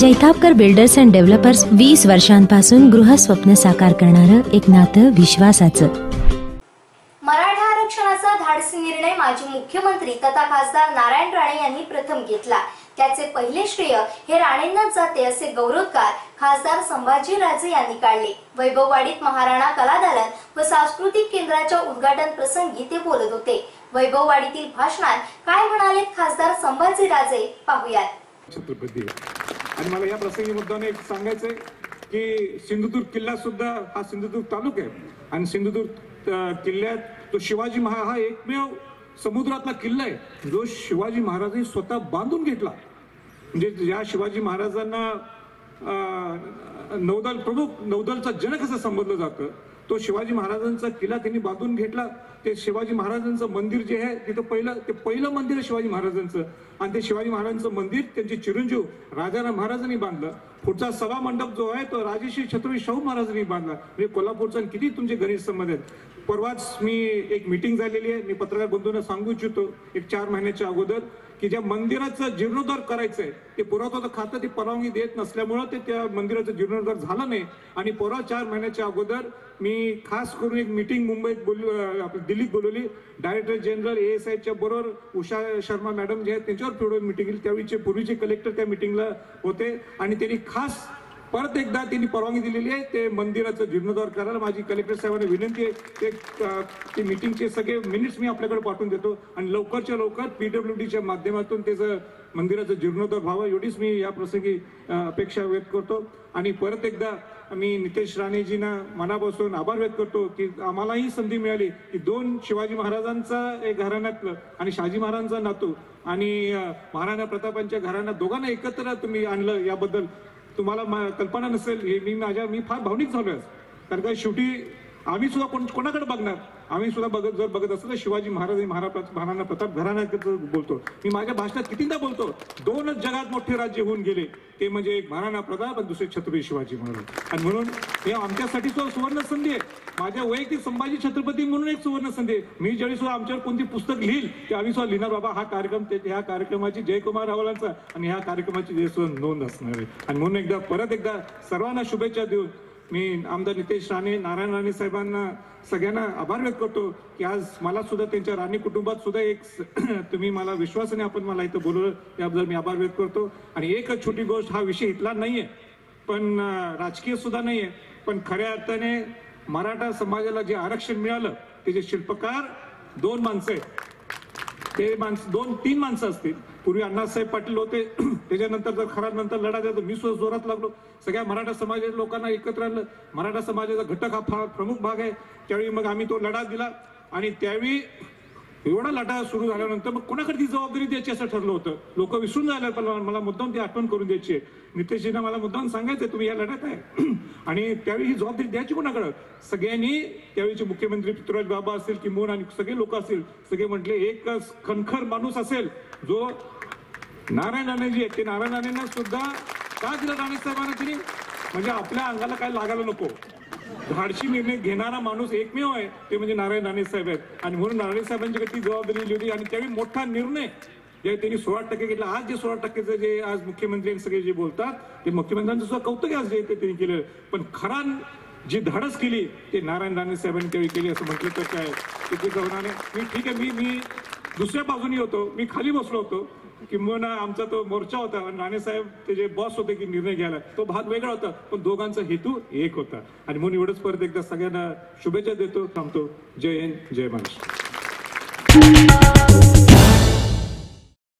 Jaitapkar builders and developers वीस वर्षांपासून गृहस्वप्न साकार करणारं एक नातं विश्वासाचं. मराठा आरक्षणाचा धाडसी निर्णय माजी मुख्यमंत्री तथा खासदार नारायण राणे यांनी प्रथम घेतला. त्याचे पहिले श्रेय हे राणेंनाच जाते असे गौरवकार खासदार संभाजी राजे यांनी काढले. वैभववाडीत महाराणा कलादालन व सांस्कृतिक केंद्राच्या उद्घाटन प्रसंगी ते बोलत होते. वैभववाडीतील भाषणात काय म्हणाले खासदार संभाजी राजे? पाहुयात. छत्रपती आणि मला या प्रसंगी मुद्द्याने एक आहे की सिंधुदुर्ग किल्ला सुद्धा हा सिंधुदुर्ग तालुका आहे. आणि सिंधुदुर्ग किल्ल्यात तो शिवाजी महा हा एकमेव समुद्रातला किल्ला आहे. जो शिवाजी महाराजांनी स्वतः बांधून घेतला. म्हणजे या शिवाजी महाराजांना नौदल प्रमुख नौदलचा जनक असं संबोधलं जातं. तो शिवाजी महाराजांचा किल्ला त्यांनी बांधून घेतला. ते शिवाजी महाराजांचं मंदिर जे आहे तिथं पहिलं ते पहिलं मंदिर आहे शिवाजी महाराजांचं. आणि ते शिवाजी महाराजांचं मंदिर त्यांचे चिरंजीव राजाराम महाराजांनी बांधलं. पुढचा सभा मंडप जो आहे तो राजेश्री छत्रपती शाहू महाराजांनी बांधला. म्हणजे कोल्हापूरचा आणि किती तुमचे गणेश संबंध आहेत. परवाच मी एक मिटिंग झालेली आहे. मी पत्रकार बंधूंना सांगू इच्छितो एक चार महिन्याच्या अगोदर की ज्या मंदिराचं जीर्णोद्धार करायचं आहे ते पुरातत्व खातं ती परवानगी देत नसल्यामुळं ते त्या मंदिराचं जीर्णोद्धार झालं नाही. आणि परवा चार महिन्याच्या अगोदर मी खास करून एक मिटिंग मुंबईत बोल दिल्लीत बोलवली. डायरेक्टर जनरल ए एस आयच्या बरोबर उषा शर्मा मॅडम जे आहेत त्यांच्यावर फिरवून मिटिंग केली. त्यावेळीचे पूर्वीचे कलेक्टर त्या मिटिंगला होते. आणि त्यांनी खास परत एकदा त्यांनी परवानगी दिलेली आहे. ते मंदिराचं जीर्णोद्धार करायला माझी कलेक्टर साहेबांना विनंती आहे. ते ते मिटिंगचे सगळे मिनिट्स मी आपल्याकडे पाठवून देतो. आणि लवकरच्या लवकर पीडब्ल्यू डीच्या माध्यमातून त्याचं मंदिराचं जीर्णोद्धार व्हावं एवढीच मी या प्रसंगी अपेक्षा व्यक्त करतो. आणि परत एकदा मी नितेश राणेजींना मनापासून आभार व्यक्त करतो की आम्हालाही संधी मिळाली की दोन शिवाजी महाराजांचा एक घराण्यातलं आणि शहाजी महाराजांचा नातू आणि महाराणा प्रतापांच्या घराण्यात दोघांना एकत्र तुम्ही आणलं याबद्दल. तुम्हाला मा- कल्पना नसेल हे मी माझ्या मी फार भावनिक झालोय कारण का शेवटी आम्ही सुद्धा कोण कोणाकडे बघणार? आम्ही सुद्धा बघत जर बघत असतो तर शिवाजी महाराज महाराज महाराणा प्रताप घराण्याकडे बोलतो मी माझ्या भाषणात कितीदा बोलतो दोनच जगात मोठे राज्य होऊन गेले. ते म्हणजे एक महाराणा प्रताप आणि दुसरे छत्रपती शिवाजी महाराज. आणि म्हणून हे आमच्यासाठी सुद्धा सुवर्ण संधी आहे. माझ्या वैयक्तिक संभाजी छत्रपती म्हणून एक सुवर्ण संधी आहे. मी ज्यावेळी सुद्धा आमच्यावर कोणती पुस्तक लिहिल ते आम्ही सुद्धा लिहिणार. बाबा हा कार्यक्रम ते ह्या कार्यक्रमाची जयकुमार रावलांचा आणि ह्या कार्यक्रमाची जे सुद्धा नोंद असणार आहे. आणि म्हणून एकदा परत एकदा सर्वांना शुभेच्छा देऊन मी आमदार नितेश राणे नारायण राणे साहेबांना सगळ्यांना आभार व्यक्त करतो की आज मला सुद्धा त्यांच्या राणे कुटुंबात सुद्धा एक तुम्ही मला विश्वासाने आपण मला इथं बोलवलं त्याबद्दल मी आभार व्यक्त करतो. आणि एकच छोटी गोष्ट हा विषय इथला नाही आहे पण राजकीय सुद्धा नाहीये. पण खऱ्या अर्थाने मराठा समाजाला जे आरक्षण मिळालं त्याचे शिल्पकार दोन माणसं आहेत. ते माणसं दोन तीन माणसं असतील. पूर्वी अण्णासाहेब पाटील होते त्याच्यानंतर जर खरा नंतर लढा द्यायचा मी सुद्धा जोरात लागलो. सगळ्या मराठा समाजाच्या लोकांना एकत्र आणलं. मराठा समाजाचा घटक हा फार प्रमुख भाग आहे. त्यावेळी मग आम्ही तो लढा दिला. आणि त्यावेळी एवढा लढा सुरू झाल्यानंतर मग कोणाकडे ती जबाबदारी द्यायची असं ठरलं होतं? लोक विसरून जायला पण मला मुद्दाम ती आठवण करून द्यायची आहे. नितेशजींना मला मुद्दाम सांगायचं तुम्ही या लढ्यात आहे. आणि त्यावेळी ही जबाबदारी द्यायची कोणाकडं? सगळ्यांनी त्यावेळीचे मुख्यमंत्री पृथ्वीराज बाबा असतील किंबहुना आणि सगळे लोक असतील सगळे म्हटले एक खनखर माणूस असेल जो नारायण राणेजी आहेत. ते नारायण राणेंना सुद्धा का दिलं राणे साहेबांना म्हणजे आपल्या अंगाला काय लागायला नको. धाडशी निर्णय घेणारा माणूस एकमेव आहे ते म्हणजे नारायण राणे साहेब आहेत. आणि म्हणून नारायण साहेबांची ती जबाबदारी दिली होती आणि त्यावेळी मोठा निर्णय जे त्यांनी सोळा टक्के घेतला. आज जे सोळा टक्केचं जे आज मुख्यमंत्री सगळे जे बोलतात ते मुख्यमंत्र्यांचं सुद्धा कौतुक आज जे त्यांनी केलं पण खरा जी धाडस केली ते नारायण राणे साहेबांनी त्यावेळी केली असं म्हटलं तर काय? चुकीचं होणार नाही मी ठीक आहे मी मी दुसऱ्या बाजूनी होतो. मी खाली बसलो होतो किंबहुना आमचा तो मोर्चा होता. आणि राणेसाहेब ते जे बॉस होते की निर्णय घ्यायला तो भाग वेगळा होता पण दोघांचा हेतू एक होता. आणि म्हणून एवढंच परत एकदा सगळ्यांना शुभेच्छा देतो थांबतो. जय हिंद जय महाराष्ट्र.